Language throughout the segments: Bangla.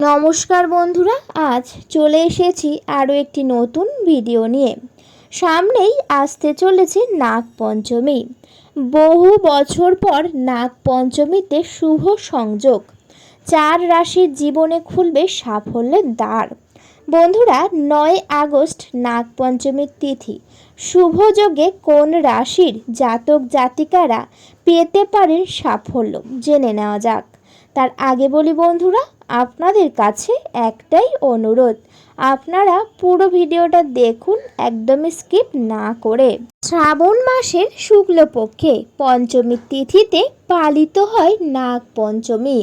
নমস্কার বন্ধুরা, আজ চলে এসেছি আরও একটি নতুন ভিডিও নিয়ে। সামনেই আসতে চলেছে নাগ পঞ্চমী। বহু বছর পর নাগ পঞ্চমীতে শুভ সংযোগ। চার রাশির জীবনে খুলবে সাফল্যের দ্বার। বন্ধুরা, নয় আগস্ট নাগ পঞ্চমীর তিথি। শুভযোগে কোন রাশির জাতক জাতিকারা পেতে পারেন সাফল্য? জেনে নেওয়া যাক। তার আগে বলি বন্ধুরা আপনাদের কাছে একটাই অনুরোধ, আপনারা পুরো ভিডিওটা দেখুন, একদমই স্কিপ না করে। শ্রাবণ মাসের শুক্লপক্ষে পঞ্চমী তিথিতে পালিত হয় নাগ পঞ্চমী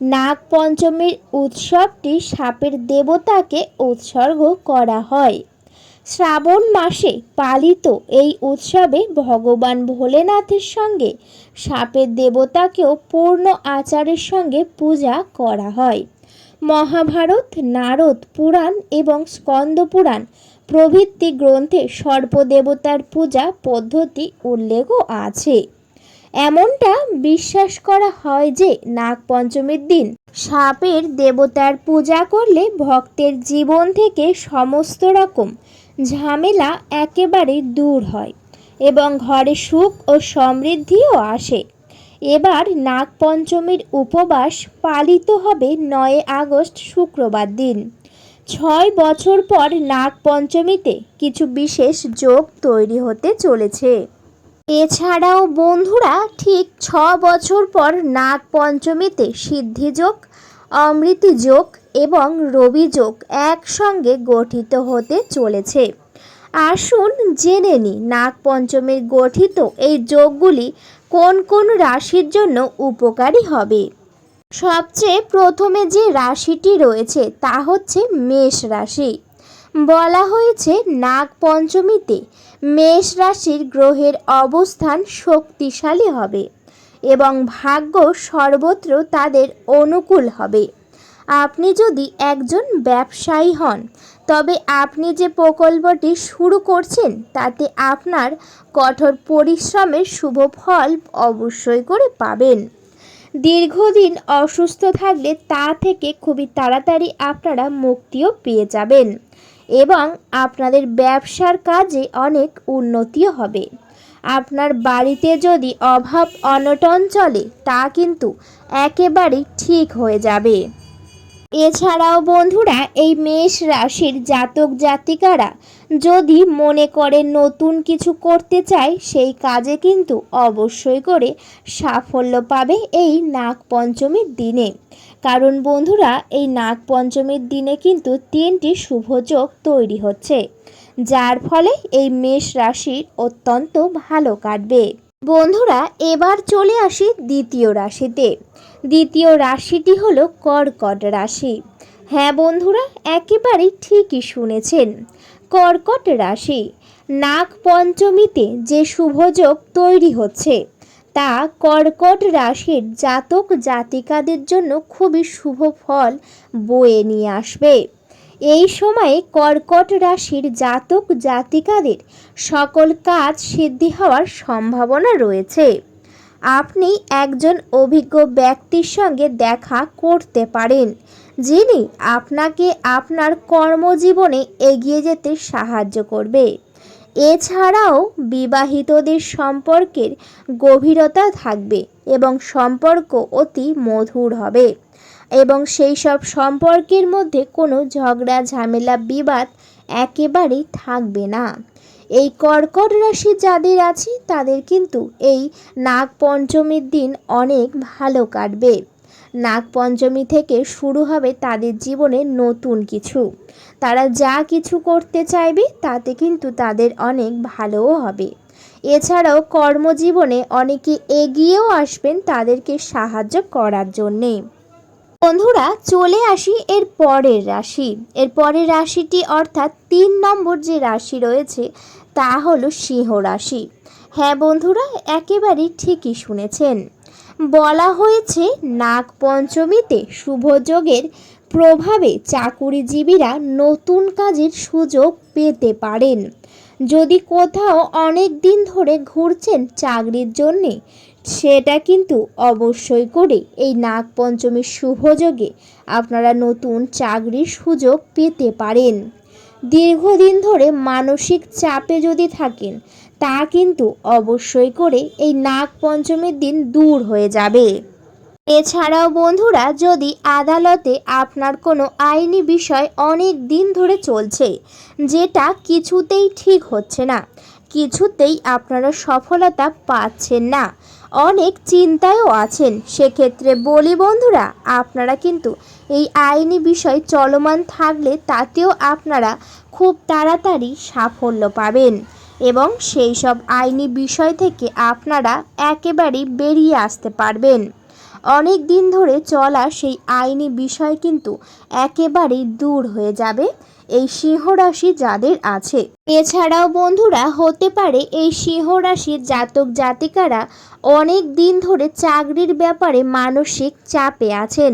নাগ পঞ্চমীর উৎসবটি সাপের দেবতাকে উৎসর্গ করা হয়। শ্রাবণ মাসে পালিত এই উৎসবে ভগবান ভোলেনাথের সঙ্গে সাপের দেবতাকেও পূর্ণ আচারের সঙ্গে পূজা করা হয়। মহাভারত, নারদ পুরাণ এবং স্কন্দ পুরাণ প্রভৃতি গ্রন্থে সর্পদেবতার পূজা পদ্ধতি উল্লেখও আছে। এমনটা বিশ্বাস করা হয় যে নাগ পঞ্চমীর দিন সাপের দেবতার পূজা করলে ভক্তের জীবন থেকে সমস্ত রকম ঝামেলা একেবারে দূর হয় এবং ঘরে সুখ ও সমৃদ্ধিও আসে। এবার নাগপঞ্চমীর উপবাস পালিত হবে নয় আগস্ট শুক্রবার দিন। ছয় বছর পর নাগপঞ্চমীতে কিছু বিশেষ যোগ তৈরি হতে চলেছে। এছাড়াও বন্ধুরা ঠিক ছ বছর পর নাগ পঞ্চমীতে সিদ্ধিযোগ অমৃতি যোগ এবং রবি যোগ একসঙ্গে গঠিত হতে চলেছে। আসুন জেনে নিই নাগ পঞ্চমীর গঠিত এই যোগগুলি কোন কোন রাশির জন্য উপকারী হবে। সবচেয়ে প্রথমে যে রাশিটি রয়েছে তা হচ্ছে মেষ রাশি। বলা হয়েছে নাগ পঞ্চমীতে মেষ রাশির গ্রহের অবস্থান শক্তিশালী হবে এবং ভাগ্য সর্বত্র তাদের অনুকূল হবে। আপনি যদি একজন ব্যবসায়ী হন, তবে আপনি যে প্রকল্পটি শুরু করছেন, তাতে আপনার কঠোর পরিশ্রমের শুভ ফল অবশ্যই করে পাবেন। দীর্ঘদিন অসুস্থ থাকলে তা থেকে খুবই তাড়াতাড়ি আপনারা মুক্তিও পেয়ে যাবেন এবং আপনাদের ব্যবসার কাজে অনেক উন্নতিও হবে। আপনার বাড়িতে যদি অভাব অনটন চলে, তা কিন্তু একেবারেই ঠিক হয়ে যাবে। এছাড়াও বন্ধুরা, এই মেষ রাশির জাতক জাতিকারা যদি মনে করে নতুন কিছু করতে চায়, সেই কাজে কিন্তু অবশ্যই করে সাফল্য পাবে এই নাগ পঞ্চমীর দিনে। কারণ বন্ধুরা, এই নাগ পঞ্চমীর দিনে কিন্তু তিনটি শুভযোগ তৈরি হচ্ছে, যার ফলে এই মেষ রাশির অত্যন্ত ভালো কাটবে। বন্ধুরা, এবার চলে আসি দ্বিতীয় রাশিতে। দ্বিতীয় রাশিটি হলো কর্কট রাশি। হ্যাঁ বন্ধুরা, একেবারেই ঠিকই শুনেছেন। কর্কট রাশি, নাগ পঞ্চমীতে যে শুভযোগ তৈরি হচ্ছে, তা কর্কট রাশির জাতক জাতিকাদের জন্য খুবই শুভ ফল বয়ে নিয়ে আসবে। এই সময়ে কর্কট রাশির জাতক জাতিকাদের সকল কাজ সিদ্ধি হওয়ার সম্ভাবনা রয়েছে। আপনি একজন অভিজ্ঞ ব্যক্তির সঙ্গে দেখা করতে পারেন, যিনি আপনাকে আপনার কর্মজীবনে এগিয়ে যেতে সাহায্য করবে। এছাড়াও বিবাহিতদের সম্পর্কের গভীরতা থাকবে এবং সম্পর্ক অতি মধুর হবে। এবং সেই সব সম্পর্কের মধ্যে কোনো ঝগড়া, ঝামেলা, বিবাদ একেবারেই থাকবে না। এই কর্কট রাশি যাদের আছে, তাদের কিন্তু এই নাগ পঞ্চমীর দিন অনেক ভালো কাটবে। নাগ পঞ্চমী থেকে শুরু হবে তাদের জীবনে নতুন কিছু। তারা যা কিছু করতে চাইবে, তাতে কিন্তু তাদের অনেক ভালোও হবে। এছাড়াও কর্মজীবনে অনেকে এগিয়েও আসবেন তাদেরকে সাহায্য করার জন্যে। বন্ধুরা, চলে আসি এর পরের রাশি। এর পরের রাশিটি অর্থাৎ তিন নম্বর যে রাশি রয়েছে, তা হলো সিংহ রাশি। হ্যাঁ বন্ধুরা, একেবারেই ঠিকই শুনেছেন। বলা হয়েছে, নাগ পঞ্চমীতে শুভযোগের প্রভাবে চাকুরিজীবীরা নতুন কাজের সুযোগ পেতে পারেন। যদি কোথাও অনেক দিন ধরে ঘুরছেন চাকরির জন্যে সেটা কিন্তু অবশ্যই করে। এই নাগপঞ্চমীর শুভযোগে আপনারা নতুন চাকরির সুযোগ পেতে পারেন। দীর্ঘদিন ধরে মানসিক চাপে যদি থাকেন, তা কিন্তু অবশ্যই করে এই নাগ পঞ্চমীর দিন দূর হয়ে যাবে। এছাড়াও বন্ধুরা, যদি আদালতে আপনার কোনো আইনি বিষয় অনেক দিন ধরে চলছে, যেটা কিছুতেই ঠিক হচ্ছে না, কিছুতেই আপনারা সফলতা পাচ্ছেন না অনেক চিন্তায়ও আছেন। সেক্ষেত্রে বলি, বন্ধুরা, আপনারা কিন্তু এই আইনি বিষয় চলমান থাকলে তাতেও আপনারা খুব তাড়াতাড়ি সাফল্য পাবেন এবং সেই সব আইনি বিষয় থেকে আপনারা একেবারেই বেরিয়ে আসতে পারবেন। অনেক দিন ধরে চলা সেই আইনি বিষয় কিন্তু একেবারেই দূর হয়ে যাবে। এই সিংহ রাশি যাদের আছে। এছাড়াও বন্ধুরা, হতে পারে এই সিংহ রাশির জাতক জাতিকারা অনেক দিন ধরে চাকরির ব্যাপারে মানসিক চাপে আছেন।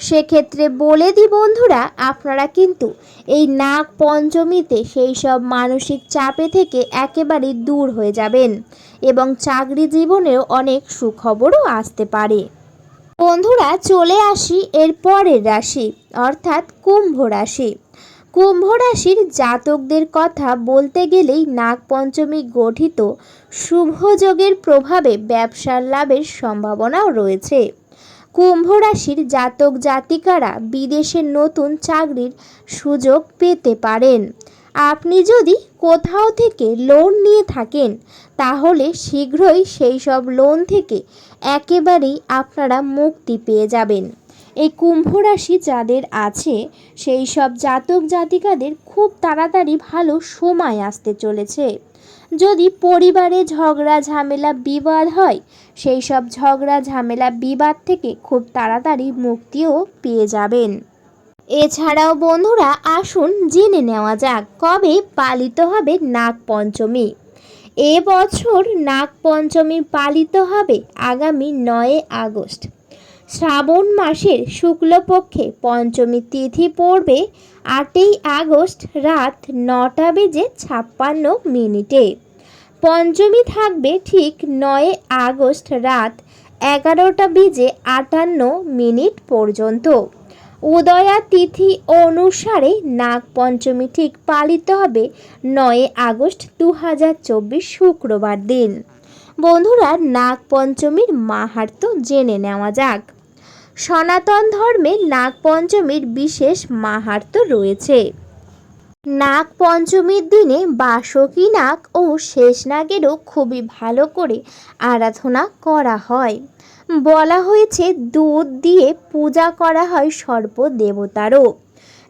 সেক্ষেত্রে বলে দিই বন্ধুরা, আপনারা কিন্তু এই নাগ পঞ্চমীতে সেই সব মানসিক চাপে থেকে একেবারে দূর হয়ে যাবেন এবং চাকরি জীবনেও অনেক সুখবরও আসতে পারে। বন্ধুরা, চলে আসি এর পরের রাশি, অর্থাৎ কুম্ভ রাশি। কুম্ভ রাশির জাতকদের কথা বলতে গেলেই নাগ পঞ্চমী গঠিত শুভযোগের প্রভাবে ব্যবসার লাভের সম্ভাবনাও রয়েছে। কুম্ভ রাশির জাতক জাতিকারা বিদেশে নতুন চাকরির সুযোগ পেতে পারেন। আপনি যদি কোথাও থেকে লোন নিয়ে থাকেন, তাহলে শীঘ্রই সেই সব লোন থেকে একেবারেই আপনারা মুক্তি পেয়ে যাবেন। এই কুম্ভ রাশি যাদের আছে, সেই সব জাতক জাতিকাদের খুব তাড়াতাড়ি ভালো সময় আসতে চলেছে। যদি পরিবারে ঝগড়া, ঝামেলা, বিবাদ হয়, সেই সব ঝগড়া, ঝামেলা, বিবাদ থেকে খুব তাড়াতাড়ি মুক্তিও পেয়ে যাবেন। এছাড়াও বন্ধুরা, আসুন জেনে নেওয়া যাক, কবে পালিত হবে নাগ পঞ্চমী এবছর নাগ পঞ্চমী পালিত হবে আগামী নয় আগস্ট। শ্রাবণ মাসের শুক্লপক্ষে পঞ্চমী তিথি পড়বে আটই আগস্ট রাত নটা বেজে ছাপ্পান্ন মিনিটে। পঞ্চমী থাকবে ঠিক নয় আগস্ট রাত এগারোটা বেজে আটান্ন মিনিট পর্যন্ত। উদয়া তিথি অনুসারে নাগ পঞ্চমী ঠিক পালিত হবে নয় আগস্ট দু হাজার চব্বিশ শুক্রবার দিন। বন্ধুরা, নাগ পঞ্চমীর মাহাত্ম্য জেনে নেওয়া যাক। সনাতন ধর্মে নাগ পঞ্চমীর বিশেষ মাহাত্ম্য রয়েছে। নাগ পঞ্চমীর দিনে বাসকী নাগ ও শেষ নাগেরও খুবই ভালো করে আরাধনা করা হয়। বলা হয়েছে দুধ দিয়ে পূজা করা হয় সর্প দেবতারও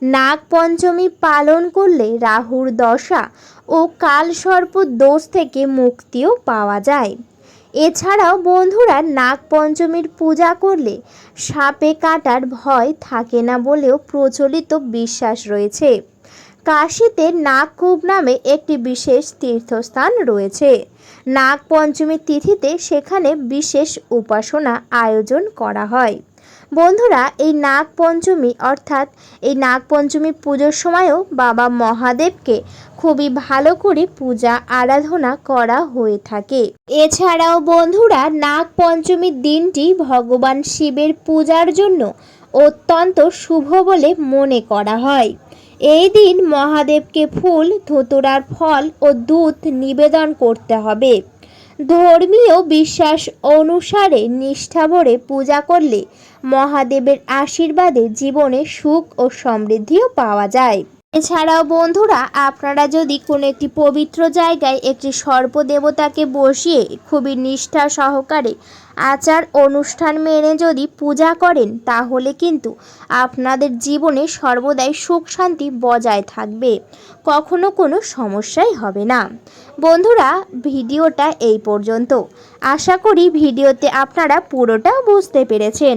নাগ পঞ্চমী পালন করলে রাহুর দশা ও কাল সর্প দোষ থেকে মুক্তিও পাওয়া যায়। এছাড়াও বন্ধুরা নাগ পঞ্চমীর পূজা করলে সাপে কাটার ভয় থাকে না বলেও প্রচলিত বিশ্বাস রয়েছে। কাশীতে নাগকূপ নামে একটি বিশেষ তীর্থস্থান রয়েছে। নাগ পঞ্চমীর তিথিতে সেখানে বিশেষ উপাসনা আয়োজন করা হয়। বন্ধুরা, এই নাগ পঞ্চমী অর্থাৎ এই নাগ পঞ্চমী পুজোর সময়ও বাবা মহাদেবকে খুবই ভালো করে পূজা আরাধনা করা হয়ে থাকে। এছাড়াও বন্ধুরা নাগ পঞ্চমীর দিনটি ভগবান শিবের পূজার জন্য অত্যন্ত শুভ বলে মনে করা হয়। এই দিন মহাদেবকে ফুল, ধুতুরার ফল ও দুধ নিবেদন করতে হবে। ধর্মীয় বিশ্বাস অনুসারে নিষ্ঠা ভরে পূজা করলে মহাদেবের আশীর্বাদে জীবনে সুখ ও সমৃদ্ধিও পাওয়া যায়। এছাড়াও বন্ধুরা, আপনারা যদি কোনো একটি পবিত্র জায়গায় একটি সর্পদেবতাকে বসিয়ে খুবই নিষ্ঠা সহকারে আচার অনুষ্ঠান মেনে যদি পূজা করেন, তাহলে কিন্তু আপনাদের জীবনে সর্বদাই সুখ শান্তি বজায় থাকবে। কখনো কোনো সমস্যাই হবে না। বন্ধুরা, ভিডিওটা এই পর্যন্ত। আশা করি ভিডিওতে আপনারা পুরোটা বুঝতে পেরেছেন।